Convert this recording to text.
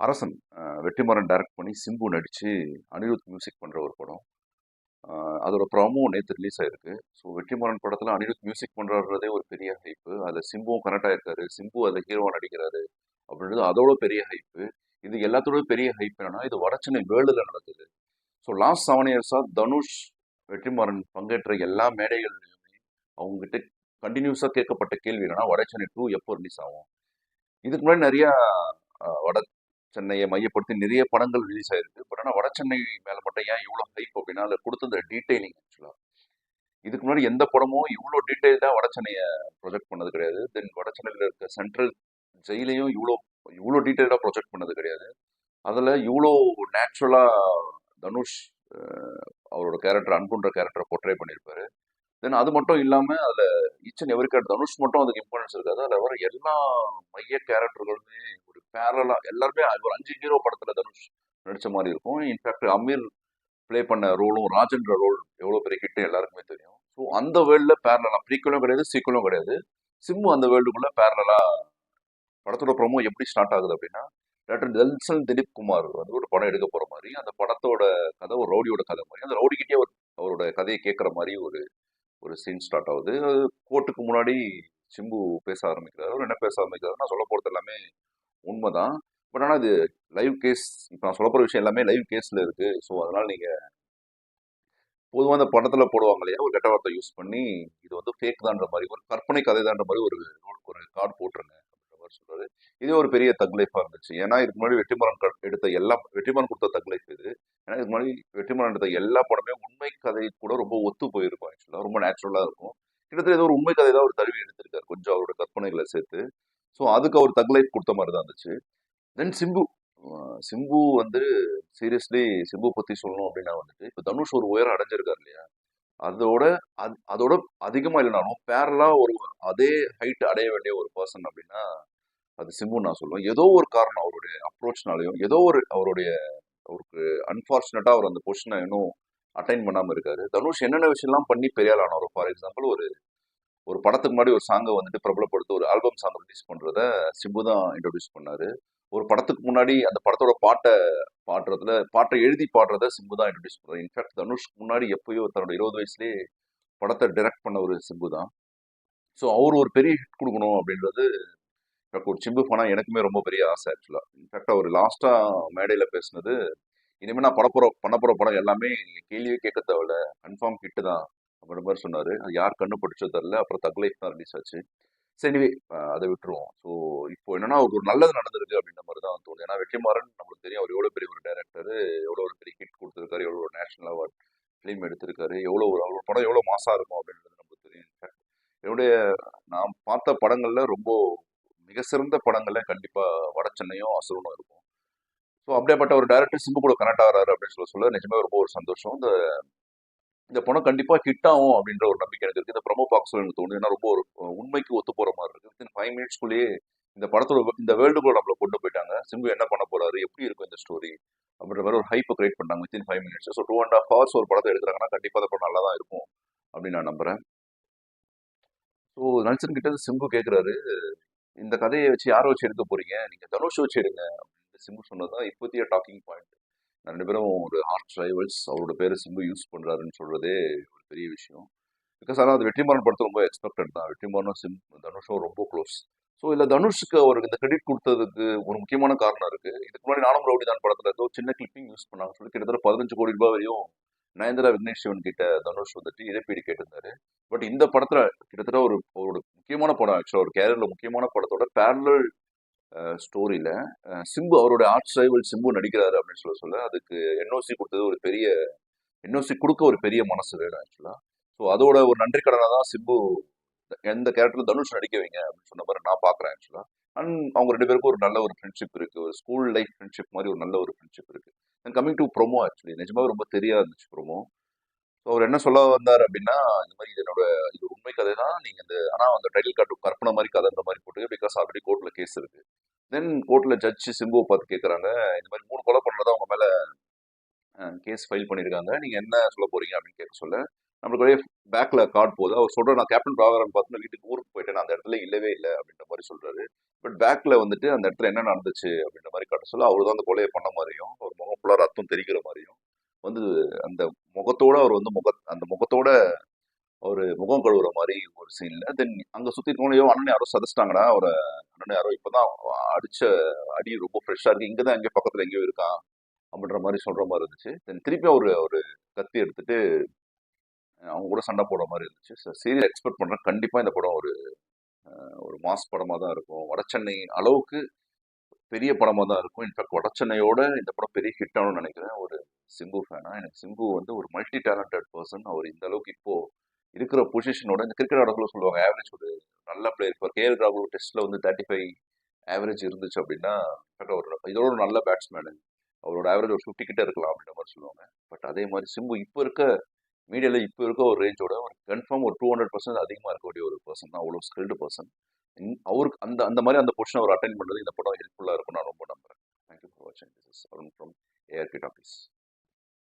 அரசன் வெற்றிமாறன் டைரக்ட் பண்ணி சிம்பு நடித்து அனிருத் மியூசிக் பண்ணுற ஒரு படம். அதோட ப்ராமோ நேற்று ரிலீஸ் ஆயிருக்கு. ஸோ வெற்றிமாறன் படத்தில் அனிருத் மியூசிக் பண்ணுறதே ஒரு பெரிய ஹைப்பு அதில் சிம்புவும் கனெக்ட் ஆயிருக்காரு. சிம்பு அதில் ஹீரோவாக நடிக்கிறாரு அப்படின்றது அதோட பெரிய ஹைப்பு இது எல்லாத்தோட பெரிய ஹைப் என்னன்னா இது வடச்சென்னை வேர்ல்டில் நடக்குது ஸோ லாஸ்ட் செவன் இயர்ஸாக தனுஷ் வெற்றிமாறன் பங்கேற்ற எல்லா மேடைகள்லையுமே அவங்ககிட்ட கண்டினியூஸாக கேட்கப்பட்ட கேள்வி என்னன்னா வடச்சென்னை டூ எப்போ ரிலீஸ் ஆகும்? இதுக்கு முன்னாடி நிறையா வட சென்னையை மையப்படுத்தி நிறைய படங்கள் ரிலீஸ் ஆயிருக்கு. பட் ஆனால் வட சென்னை மேலே மட்டும் ஏன் இவ்வளோ ஹைப் அப்படின்னா அதில் கொடுத்த டீட்டெயிலிங் ஆக்சுவலாக இதுக்கு முன்னாடி எந்த படமும் இவ்வளோ டீட்டெயில்டாக வட சென்னையை ப்ரொஜெக்ட் பண்ணது கிடையாது. தென் வட சென்னையில் இருக்க சென்ட்ரல் ஜெயிலையும் இவ்வளோ இவ்வளோ டீட்டெயில்டாக ப்ரொஜெக்ட் பண்ணது கிடையாது. அதில் இவ்வளோ நேச்சுரலாக தனுஷ் அவரோட கேரக்டர் அன்புன்ற கேரக்டரை பொட்ரே பண்ணியிருப்பாரு தென் அது மட்டும் இல்லாமல் அதில் each and every character Dhanush மட்டும் அதுக்கு இம்பார்ட்டன்ஸ் இருக்காது. அதில் வர எல்லா மைய கேரக்டர்களுமே பேரலா பேரலாக எல்லாருமே ஒரு அஞ்சு ஹீரோ படத்தில் தனுஷ் நடித்த மாதிரி இருக்கும். இன்ஃபேக்ட் அமீர் ப்ளே பண்ண ரோலும் ராஜன்ற ரோல் எவ்வளோ பெரிய ஹிட்டு எல்லாருக்குமே தெரியும். ஸோ அந்த வேர்ல்டில் பேரலாம் ப்ரீக்குவலும் கிடையாது சீக்குவலும் கிடையாது. சிம்மு அந்த வேர்ல்டுக்குள்ளே பேரலாக படத்தோட ப்ரோமோ எப்படி ஸ்டார்ட் ஆகுது அப்படின்னா டாக்டர் நெல்சன் திலீப் குமார் வந்து ஒரு படம் எடுக்க போகிற மாதிரி அந்த படத்தோட கதை ஒரு ரவுடியோட கதை மாதிரி அந்த ரவுடிக்கிட்டே ஒரு அவரோட கதையை கேட்குற மாதிரி ஒரு ஒரு சீன் ஸ்டார்ட் ஆகுது. அது கோர்ட்டுக்கு முன்னாடி சிம்பு பேச ஆரம்பிக்கிறாரு. அவர் என்ன பேச ஆரம்பிக்கிறாரு நான் சொல்ல போகிறது எல்லாமே உண்மைதான். பட் ஆனால் இது லைவ் கேஸ் இப்போ நான் சொல்ல போகிற விஷயம் எல்லாமே லைவ் கேஸில் இருக்குது ஸோ அதனால் நீங்கள் பொதுவாக அந்த படத்தில் போடுவாங்க இல்லையா? ஒரு கெட்ட வார்த்தை யூஸ் பண்ணி இது வந்து ஃபேக் தான்ற மாதிரி ஒரு கற்பனை கதை தான்ற மாதிரி ஒரு ஒரு கார்டு போட்டுருங்க அப்படின்ற மாதிரி சொல்றாரு. இதே ஒரு பெரிய தக்லைஃபாக இருந்துச்சு. ஏன்னா இதுக்கு முன்னாடி வெற்றிமாறன் எடுத்த எல்லா வெற்றிமாறன் கொடுத்த தக்லைஃப் இது. ஏன்னா இதுக்கு முன்னாடி வெற்றிமாறன் எடுத்த எல்லா படமே உண்மை கதை கூட ரொம்ப ஒத்து போயிருக்கும் ஆக்சுவலாக ரொம்ப நேச்சுரலாக இருக்கும். கிட்டத்தட்ட ஏதோ ஒரு உண்மை கதை தான் ஒரு தழுவி எடுத்திருக்காரு. கொஞ்சம் அவரோட கற்பனைகளை சேர்த்து. ஸோ அதுக்கு அவர் தக் லைஃப் கொடுத்த மாதிரி தான் இருந்துச்சு. தென் சிம்பு சிம்பு வந்து சீரியஸ்லி சிம்பு பற்றி சொல்லணும் அப்படின்னா வந்துட்டு இப்போ தனுஷ் ஒரு உயரம் அடைஞ்சிருக்காரு இல்லையா? அதோட அது- அதோட அதிகமாக இல்லைனாலும் பேரலாக ஒரு அதே ஹைட் அடைய வேண்டிய ஒரு பர்சன் அப்படின்னா அது சிம்பு நான் சொல்லுவேன். ஏதோ ஒரு காரணம் அவருடைய அப்ரோச்னாலையும் ஏதோ ஒரு அவருடைய அவருக்கு அன்ஃபார்ச்சுனேட்டாக அவர் அந்த பொசிஷனை இன்னும் அட்டைன் பண்ணாமல் இருக்காரு. தனுஷ் என்னென்ன விஷயம்லாம் பண்ணி பெரிய ஆனவர் ஃபார் எக்ஸாம்பிள் ஒரு ஒரு படத்துக்கு முன்னாடி ஒரு சாங்கை வந்துட்டு பிரபலப்படுத்த ஒரு ஆல்பம் சாங் ரிலீஸ் பண்ணுறத சிம்பு தான் இன்ட்ரடியூஸ் பண்ணார். ஒரு படத்துக்கு முன்னாடி அந்த படத்தோட பாட்டை பாடுறதுல பாட்டை எழுதி பாடுறத சிம்பு தான் இன்ட்ரடியூஸ் பண்ணுறாரு இன்ஃபேக்ட் தனுஷ்க்கு முன்னாடி எப்பயோ தன்னோட இருபது வயசுலேயே படத்தை டைரக்ட் பண்ண ஒரு சிம்பு தான். ஸோ அவர் ஒரு பெரிய ஹிட் கொடுக்கணும் அப்படின்றது எனக்கு ஒரு சிம்பு ஃபனா எனக்குமே ரொம்ப பெரிய ஆசை ஆக்சுவலாக இன்ஃபேக்ட் அவர் லாஸ்ட்டாக மேடையில் பேசினது இனிமேல் நான் படப்புற பண்ண போகிற படம் எல்லாமே நீங்கள் கேள்வியே கேட்க தேவையில்ல. கன்ஃபார்ம் ஹிட்டு தான். அப்படின்ற மாதிரி சொன்னார். அது யார் கண்ணு பிடிச்சோ தெரில அப்புறம் தக் லைஃப் தான் ரிலீஸ் ஆச்சு. சரிவே அதை விட்டுருவோம். ஸோ இப்போ என்னன்னா அவருக்கு ஒரு நல்லது நடந்திருக்கு அப்படின்ற மாதிரி தான் தோணுது. ஏன்னா வெற்றிமாறன் நம்மளுக்கு தெரியும். அவர் எவ்வளோ பெரிய ஒரு டேரக்டர் எவ்வளோ ஒரு பெரிய ஹிட் கொடுத்துருக்காரு எவ்வளோ ஒரு நேஷனல் அவார்ட் ஃபிலிம் எடுத்திருக்காரு எவ்வளோ ஒரு அவரோட படம் எவ்வளோ மாசா இருக்கும் அப்படின்றது நம்மளுக்கு தெரியும். என்னுடைய நான் பார்த்த படங்களில் ரொம்ப மிக சிறந்த படங்கள்ல கண்டிப்பாக வட சென்னையும் அசுரனும் இருக்கும். ஸோ அப்படியேப்பட்ட ஒரு டேரக்டர் சிம்பு கூட கனெக்ட் ஆகிறாரு அப்படின்னு சொல்ல சொல்ல நிஜமே ரொம்ப ஒரு சந்தோஷம். இந்த இந்த படம் கண்டிப்பாக ஹிட் ஆகும் அப்படின்ற ஒரு நம்பிக்கை எனக்கு இருக்குது இந்த ப்ரொமோ பார்க்க எனக்கு தோணுது. ஏன்னா ரொம்ப ஒரு உண்மைக்கு ஒத்து போகிற மாதிரி இருக்குது வித்தின் ஃபைவ் மினிட்ஸ்க்குள்ளேயே இந்த படத்தோட இந்த வேர்ல்டுக்குள்ள நம்மளை கொண்டு போயிட்டாங்க. சிம்பு என்ன பண்ண போறாரு? எப்படி இருக்கும் இந்த ஸ்டோரி அப்படின்ற மாதிரி ஒரு ஹைப்பை கிரியேட் பண்ணாங்க within five minutes so two and half hours ஒரு படத்தை எடுக்கிறாங்கன்னா கண்டிப்பாக அந்த படம் நல்லா தான் இருக்கும் அப்படின்னு நான் நம்புகிறேன் ஸோ நல்சன் கிட்ட சிம்பு கேட்குறாரு இந்த கதையை வச்சு யாரை வச்சு எடுக்க போறீங்க? நீங்கள் தனுஷ் வச்சு எடுங்க அப்படின்னு சிம்பு சொன்னதுதான் இப்போதைய டாக்கிங் பாயிண்ட் ரெண்டு பேரும் ஒரு ஆர்ட் ரைவல்ஸ் அவரோட பேர் சிம்பு யூஸ் பண்ணுறாருன்னு சொல்கிறதே ஒரு பெரிய விஷயம். பிகாஸ் ஆனால் அது வெற்றிமாறன் படத்தை ரொம்ப எக்ஸ்பெக்டட் தான். வெற்றிமாறனும் சிம் தனுஷும் ரொம்ப க்ளோஸ் ஸோ இல்லை தனுஷுக்கு அவருக்கு இந்த கிரெடிட் கொடுத்ததுக்கு ஒரு முக்கியமான காரணம் இருக்குது இதுக்கு முன்னாடி நானும் ரவுடி தான் படத்தில் ஏதோ சின்ன கிளிப்பிங் யூஸ் பண்ணாங்க சொல்லி கிட்டத்தட்ட பதினஞ்சு கோடி ரூபாய் வரையும் நயன்தரா விக்னேஷ் சிவன் கிட்ட தனுஷ் வந்துட்டு இழப்பீடு கேட்டிருந்தாரு. பட் இந்த படத்தில் கிட்டத்தட்ட ஒரு ஒரு முக்கியமான படம் ஆக்சுவலாக ஒரு கேரியரில் முக்கியமான படத்தோட பேரலல் ஸ்டோரியில சிம்பு அவருடைய ஆர்ட்ஸ் ரைவல் சிம்பு நடிக்கிறாரு அப்படின்னு சொல்ல சொல்ல அதுக்கு என்ஓசி கொடுத்தது ஒரு பெரிய என்ஓசி கொடுக்க ஒரு பெரிய மனசு வேணும் ஆக்சுவலாக ஸோ அதோட ஒரு நன்றி கடனை தான் சிம்பு எந்த கேரக்டர்ல தனுஷ் நடிக்க வைங்க அப்படின்னு சொன்ன மாதிரி நான் பார்க்குறேன் ஆக்சுவலாக அண்ட் அவங்க ரெண்டு பேருக்கும் ஒரு நல்ல ஒரு ஃப்ரெண்ட்ஷிப் இருக்குது ஒரு ஸ்கூல் லைஃப் ஃப்ரெண்ட்ஷிப் மாதிரி ஒரு நல்ல ஒரு ஃப்ரெண்ட்ஷிப் இருக்கு. And coming to promo actually நிஜமாக ரொம்ப தெரியா இருந்துச்சு ப்ரோமோ ஸோ அவர் என்ன சொல்ல வந்தார் அப்படின்னா இந்த மாதிரி என்னோட இது உண்மை கதை தான் நீங்கள் இந்த ஆனால் அந்த டைட்டில் கார்டு கற்பனை மாதிரி கதைன்ற மாதிரி போட்டு பிகாஸ் ஆல்ரெடி கோர்ட்டில் கேஸ் இருக்குது தென் கோர்ட்டில் ஜட்ஜ் சிம்புவை பார்த்து கேட்குறாங்க இந்த மாதிரி மூணு கொலை பண்ணுறதா அவங்க மேலே கேஸ் ஃபைல் பண்ணியிருக்காங்க நீங்கள் என்ன சொல்ல போகிறீங்க அப்படின்னு கேட்க சொல்ல. நம்மளுக்கு ஒரே பேக்கில் கார்டு போகுது அவர் சொல்கிற நான் கேப்டன் பிரபாகரன் பார்த்து வீட்டுக்கு ஊருக்கு போயிட்டேன். அந்த இடத்துல இல்லவே இல்லை. அப்படின்ற மாதிரி சொல்கிறாரு பட் பேக்கில் வந்துட்டு அந்த இடத்துல என்ன நடந்துச்சு அப்படின்ற மாதிரி காட்ட சொல்ல அவர் தான் அந்த கொலையை பண்ண மாதிரியும் அவர் முகம் ஃபுல்லாக ரத்தம் தெரிக்கிற மாதிரியும் வந்து அந்த முகத்தோட அவர் வந்து முக அந்த முகத்தோட ஒரு முகம் கழுவுற மாதிரி ஒரு சீன்ல தென் அங்க சுத்தி இருக்கவங்களையோ அண்ணன் யாரோ சதச்சிட்டாங்கடா ஒரு அண்ணன் யாரோ இப்பதான் அடிச்ச அடி ரொம்ப ஃப்ரெஷ்ஷா இருக்கு. இங்கதான் எங்கேயோ பக்கத்துல எங்கேயோ இருக்கான் அப்படின்ற மாதிரி சொல்ற மாதிரி இருந்துச்சு. தென் திருப்பி ஒரு ஒரு கத்தி எடுத்துட்டு அவங்க கூட சண்டை போடுற மாதிரி இருந்துச்சு. சீரியல் எக்ஸ்பெக்ட் பண்றேன் கண்டிப்பா இந்த படம் ஒரு ஒரு மாஸ் படமா தான் இருக்கும். வடச்சென்னை அளவுக்கு பெரிய படமா தான் இருக்கும் இன்ஃபேக்ட் வடச்சென்னையோட இந்த படம் பெரிய ஹிட் ஆகும்னு நினைக்கிறேன். ஒரு சிம்பு ஃபேனா எனக்கு சிம்பு வந்து ஒரு மல்டி டேலண்டட் பர்சன் அவர் இந்த அளவுக்கு இப்போ இருக்கிற பொசிஷனோட இந்த கிரிக்கெட் ஆடக்குள்ள சொல்லுவாங்க ஆவரேஜ் ஒரு நல்ல பிளேயர் இப்போ கேஎல் ராகுல் டெஸ்ட்ல வந்து தேர்ட்டி ஃபைவ் ஆவரேஜ் இருந்துச்சு அப்படின்னா ஒரு இதோட ஒரு நல்ல பேட்ஸ்மேனு அவரோட ஆவரேஜ் ஒரு ஃபிஃப்டி கிட்ட இருக்கலாம் அப்படின்ற மாதிரி சொல்லுவாங்க. பட் அதே மாதிரி சிம்பு இப்போ இருக்க மீடியாவில் இப்போ இருக்க ஒரு ரேஞ்சோட ஒரு கன்ஃபார்ம் ஒரு டூ ஹண்ட்ரட் பர்சன்ட் அதிகமாக இருக்கக்கூடிய ஒரு பர்சன் தான் அவ்வளோ ஸ்கில்டு பர்சன் அவருக்கு அந்த அந்த மாதிரி அந்த பொசிஷன் அவர் அட்டைன் பண்ணுறது இந்த படம் ஹெல்ப்ஃபுல்லாக இருக்கும் நான் ரொம்ப நம்புறேன். தேங்க்யூ ஃபார் வாட்சிங் this is Arun from ARK talkies